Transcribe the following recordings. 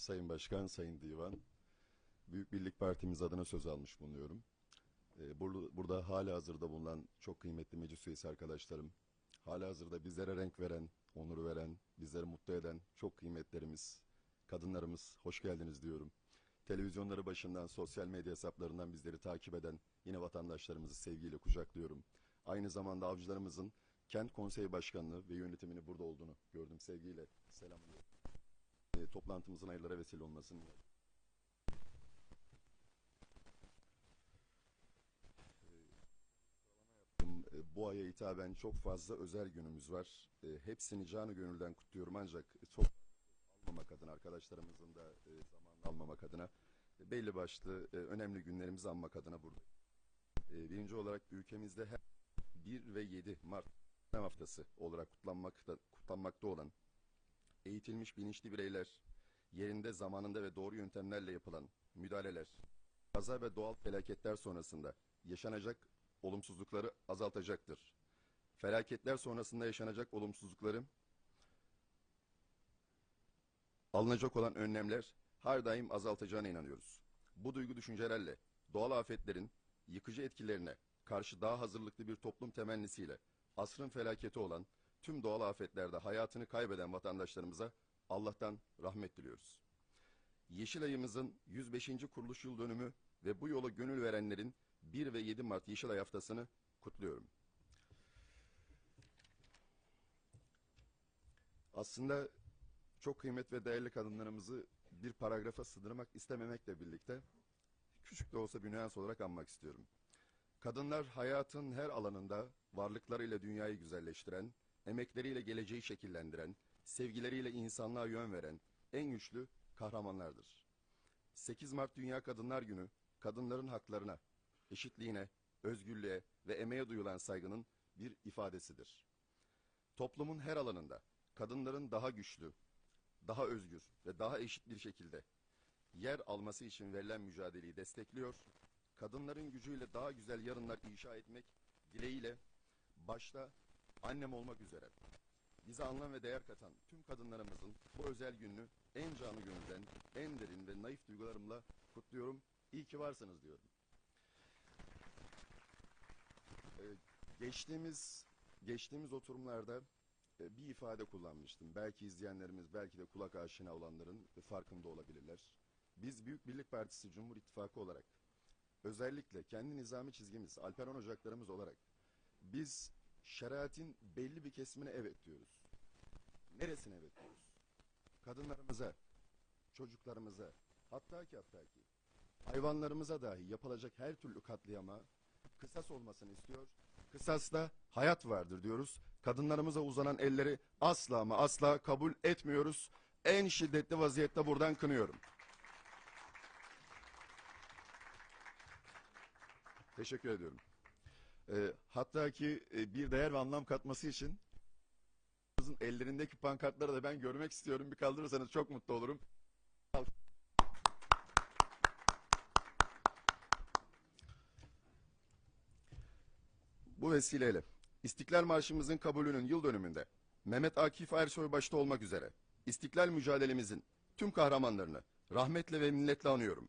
Sayın Başkan, Sayın Divan. Büyük Birlik Partimiz adına söz almış bulunuyorum. Ee, Burada, burada hala hazırda bulunan çok kıymetli meclis üyesi arkadaşlarım, hala hazırda bizlere renk veren, onur veren, bizleri mutlu eden çok kıymetlerimiz, kadınlarımız hoş geldiniz diyorum. Televizyonları başından, sosyal medya hesaplarından bizleri takip eden yine vatandaşlarımızı sevgiyle kucaklıyorum. Aynı zamanda avcılarımızın kent konseyi başkanlığı ve yönetimini burada olduğunu gördüm. Sevgiyle selamlıyorum. Toplantımızın hayırlara vesile olmasını E, Bu aya hitaben çok fazla özel günümüz var. E, hepsini canı gönülden kutluyorum ancak çok almamak adına arkadaşlarımızın da e, zamanını almamak adına e, belli başlı e, önemli günlerimizi anmak adına burada. E, birinci olarak ülkemizde her 1 ve 7 Mart haftası olarak kutlanmakta, kutlanmakta olan eğitilmiş bilinçli bireyler yerinde zamanında ve doğru yöntemlerle yapılan müdahaleler kaza ve doğal felaketler sonrasında yaşanacak olumsuzlukları azaltacaktır. Felaketler sonrasında yaşanacak olumsuzlukları alınacak olan önlemler her daim azaltacağına inanıyoruz. Bu duygu düşüncelerle doğal afetlerin yıkıcı etkilerine karşı daha hazırlıklı bir toplum temennisiyle asrın felaketi olan tüm doğal afetlerde hayatını kaybeden vatandaşlarımıza Allah'tan rahmet diliyoruz. Yeşilay'ımızın 105. kuruluş yıl dönümü ve bu yola gönül verenlerin 1 ve 7 Mart Yeşilay haftasını kutluyorum. Aslında çok kıymet ve değerli kadınlarımızı bir paragrafa sığdırmak istememekle birlikte küçük de olsa bir nüans olarak anmak istiyorum. Kadınlar hayatın her alanında varlıklarıyla dünyayı güzelleştiren, emekleriyle geleceği şekillendiren, sevgileriyle insanlığa yön veren en güçlü kahramanlardır. 8 Mart Dünya Kadınlar Günü, kadınların haklarına, eşitliğine, özgürlüğe ve emeğe duyulan saygının bir ifadesidir. Toplumun her alanında kadınların daha güçlü, daha özgür ve daha eşit bir şekilde yer alması için verilen mücadeleyi destekliyor, kadınların gücüyle daha güzel yarınlar inşa etmek dileğiyle başta annem olmak üzere bize anlam ve değer katan tüm kadınlarımızın bu özel gününü en canı gönülden, en derin ve naif duygularımla kutluyorum. İyi ki varsınız diyorum. Ee, geçtiğimiz geçtiğimiz oturumlarda e, bir ifade kullanmıştım. Belki izleyenlerimiz, belki de kulak aşina olanların farkında olabilirler. Biz Büyük Birlik Partisi Cumhur İttifakı olarak özellikle kendi nizami çizgimiz, Alperon Ocaklarımız olarak biz şeriatin belli bir kesimine evet diyoruz. Neresine evet diyoruz? Kadınlarımıza, çocuklarımıza, hatta ki hatta ki hayvanlarımıza dahi yapılacak her türlü katliama kısas olmasını istiyor. Kısasta hayat vardır diyoruz. Kadınlarımıza uzanan elleri asla ama asla kabul etmiyoruz. En şiddetli vaziyette buradan kınıyorum. Teşekkür ediyorum. Ee, hatta ki e, bir değer ve anlam katması için ellerindeki pankartları da ben görmek istiyorum. Bir kaldırırsanız çok mutlu olurum. Bu vesileyle İstiklal Marşımızın kabulünün yıl dönümünde Mehmet Akif Ersoy başta olmak üzere İstiklal mücadelemizin tüm kahramanlarını rahmetle ve minnetle anıyorum.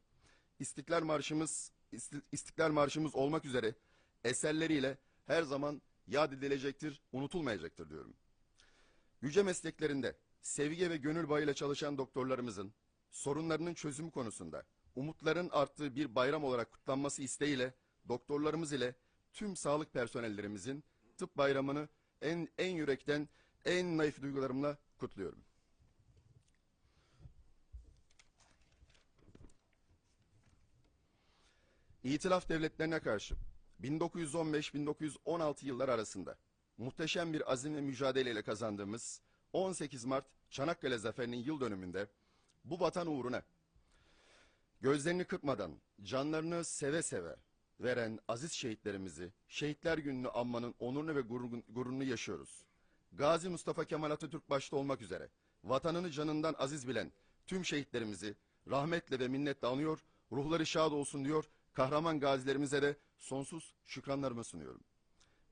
İstiklal Marşımız İsti- İstiklal Marşımız olmak üzere eserleriyle her zaman yad edilecektir, unutulmayacaktır diyorum. Yüce mesleklerinde sevgi ve gönül bağıyla çalışan doktorlarımızın sorunlarının çözümü konusunda umutların arttığı bir bayram olarak kutlanması isteğiyle doktorlarımız ile tüm sağlık personellerimizin tıp bayramını en en yürekten en naif duygularımla kutluyorum. İtilaf devletlerine karşı 1915-1916 yıllar arasında muhteşem bir azim ve mücadeleyle kazandığımız 18 Mart Çanakkale Zaferi'nin yıl dönümünde bu vatan uğruna gözlerini kırpmadan canlarını seve seve veren aziz şehitlerimizi Şehitler Günü'nü anmanın onurunu ve gururun- gururunu yaşıyoruz. Gazi Mustafa Kemal Atatürk başta olmak üzere vatanını canından aziz bilen tüm şehitlerimizi rahmetle ve minnetle anıyor, ruhları şad olsun diyor, kahraman gazilerimize de sonsuz şükranlarımı sunuyorum.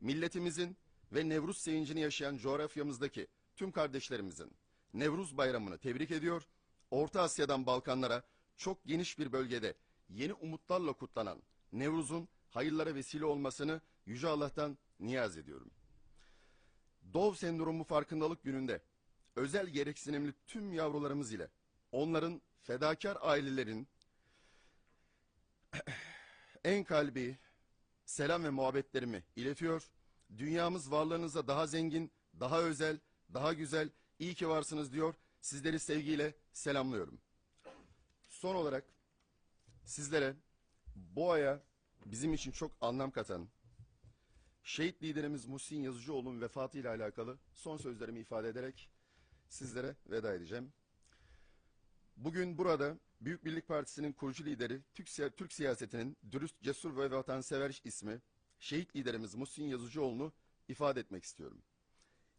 Milletimizin ve Nevruz sevincini yaşayan coğrafyamızdaki tüm kardeşlerimizin Nevruz bayramını tebrik ediyor, Orta Asya'dan Balkanlara çok geniş bir bölgede yeni umutlarla kutlanan Nevruz'un hayırlara vesile olmasını Yüce Allah'tan niyaz ediyorum. Dov sendromu farkındalık gününde özel gereksinimli tüm yavrularımız ile onların fedakar ailelerin en kalbi selam ve muhabbetlerimi iletiyor. Dünyamız varlığınıza daha zengin, daha özel, daha güzel, iyi ki varsınız diyor. Sizleri sevgiyle selamlıyorum. Son olarak sizlere bu aya bizim için çok anlam katan şehit liderimiz Muhsin Yazıcıoğlu'nun vefatıyla alakalı son sözlerimi ifade ederek sizlere veda edeceğim. Bugün burada Büyük Birlik Partisi'nin kurucu lideri, Türk, Türk siyasetinin dürüst, cesur ve vatansever ismi, şehit liderimiz Muhsin Yazıcıoğlu'nu ifade etmek istiyorum.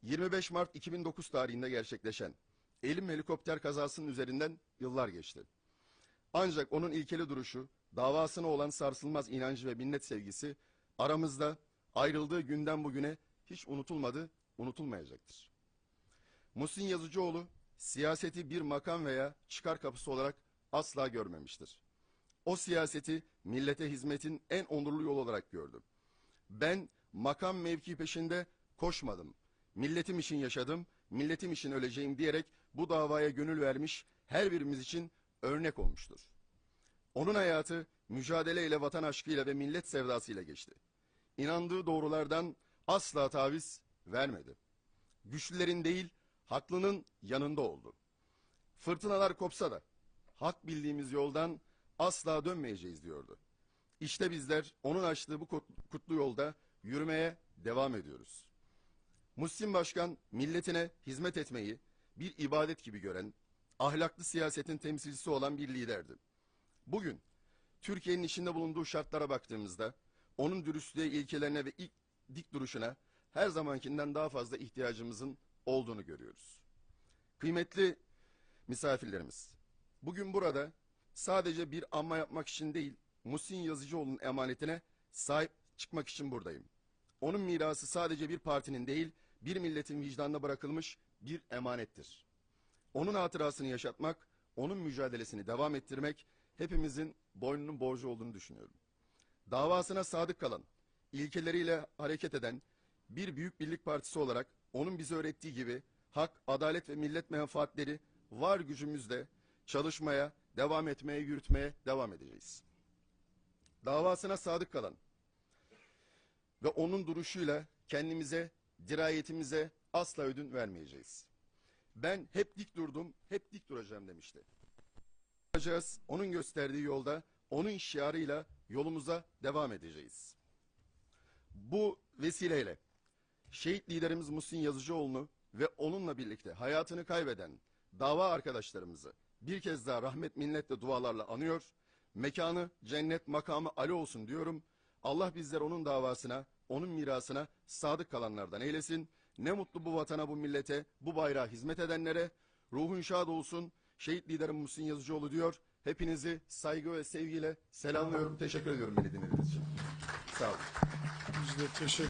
25 Mart 2009 tarihinde gerçekleşen Elim helikopter kazasının üzerinden yıllar geçti. Ancak onun ilkeli duruşu, davasına olan sarsılmaz inancı ve minnet sevgisi aramızda ayrıldığı günden bugüne hiç unutulmadı, unutulmayacaktır. Muhsin Yazıcıoğlu siyaseti bir makam veya çıkar kapısı olarak asla görmemiştir. O siyaseti millete hizmetin en onurlu yolu olarak gördü. Ben makam mevki peşinde koşmadım. Milletim için yaşadım, milletim için öleceğim diyerek bu davaya gönül vermiş her birimiz için örnek olmuştur. Onun hayatı mücadeleyle, vatan aşkıyla ve millet sevdasıyla geçti. İnandığı doğrulardan asla taviz vermedi. Güçlülerin değil, haklının yanında oldu. Fırtınalar kopsa da hak bildiğimiz yoldan asla dönmeyeceğiz diyordu. İşte bizler onun açtığı bu kut- kutlu yolda yürümeye devam ediyoruz. Muhsin Başkan milletine hizmet etmeyi bir ibadet gibi gören, ahlaklı siyasetin temsilcisi olan bir liderdi. Bugün Türkiye'nin içinde bulunduğu şartlara baktığımızda onun dürüstlüğe, ilkelerine ve ilk dik duruşuna her zamankinden daha fazla ihtiyacımızın olduğunu görüyoruz. Kıymetli misafirlerimiz, bugün burada sadece bir anma yapmak için değil, Muhsin Yazıcıoğlu'nun emanetine sahip çıkmak için buradayım. Onun mirası sadece bir partinin değil, bir milletin vicdanına bırakılmış bir emanettir. Onun hatırasını yaşatmak, onun mücadelesini devam ettirmek hepimizin boynunun borcu olduğunu düşünüyorum. Davasına sadık kalan, ilkeleriyle hareket eden bir büyük birlik partisi olarak onun bize öğrettiği gibi hak, adalet ve millet menfaatleri var gücümüzle çalışmaya, devam etmeye, yürütmeye devam edeceğiz. Davasına sadık kalan ve onun duruşuyla kendimize, dirayetimize asla ödün vermeyeceğiz. Ben hep dik durdum, hep dik duracağım demişti. Duracağız, onun gösterdiği yolda, onun şiarıyla yolumuza devam edeceğiz. Bu vesileyle şehit liderimiz Muhsin Yazıcıoğlu'nu ve onunla birlikte hayatını kaybeden dava arkadaşlarımızı bir kez daha rahmet minnetle dualarla anıyor. Mekanı cennet makamı Ali olsun diyorum. Allah bizler onun davasına, onun mirasına sadık kalanlardan eylesin. Ne mutlu bu vatana, bu millete, bu bayrağa hizmet edenlere. Ruhun şad olsun. Şehit liderim Muhsin Yazıcıoğlu diyor. Hepinizi saygı ve sevgiyle selamlıyorum. Teşekkür ediyorum beni dinlediğiniz için. Sağ olun. Biz de teşekkür